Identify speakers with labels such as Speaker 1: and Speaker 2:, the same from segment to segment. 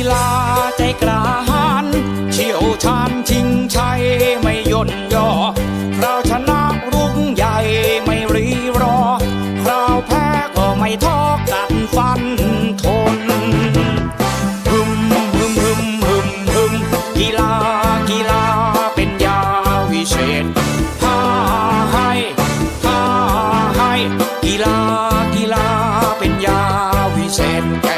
Speaker 1: กีฬาใจกล้าหาญเชี่ยวชาญชิงชัยไม่ย่นย่อเราชนะรุ่งใหญ่ไม่รีรอ คราวแพ้ก็ไม่ท้อกันฟันทนฮึมฮึมฮึมฮึมฮึมกีฬากีฬาเป็นยาวิเศษพาให้พาให้กีฬากีฬาเป็นยาวิเศษ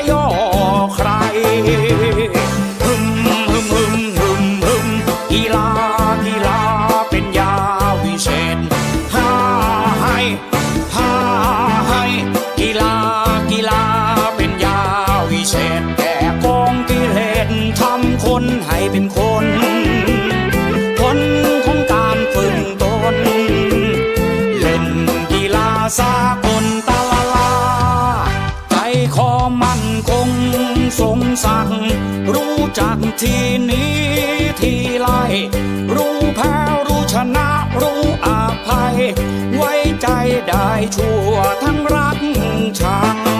Speaker 1: ให้เป็นคนผลของการฝึกตน เล่นกีฬาสากลตะละลา ใจคอมั่นคงสงสักรู้จักทีนี้ทีไลรู้แพ้รู้ชนะรู้อาภัย ไว้ใจได้ชั่วทั้งรักชัง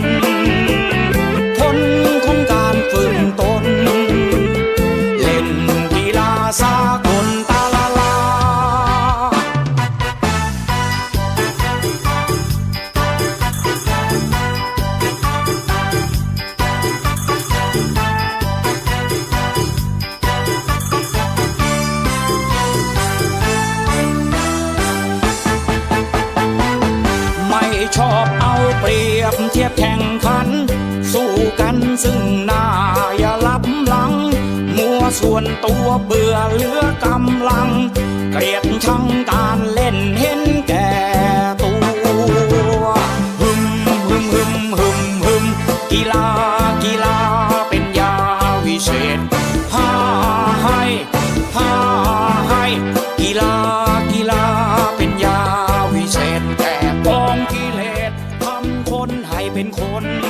Speaker 1: นคนผลของการฝึกตน เล่นกีฬาสากลตาลาลา ไม่ชอบเอา เปรียบเทียบแข่งขัน สู้กันซึ่งหน้าอย่าลับหลัง มัวส่วนตัวเบื่อเหลือกำลัง เกลียด เป็นคน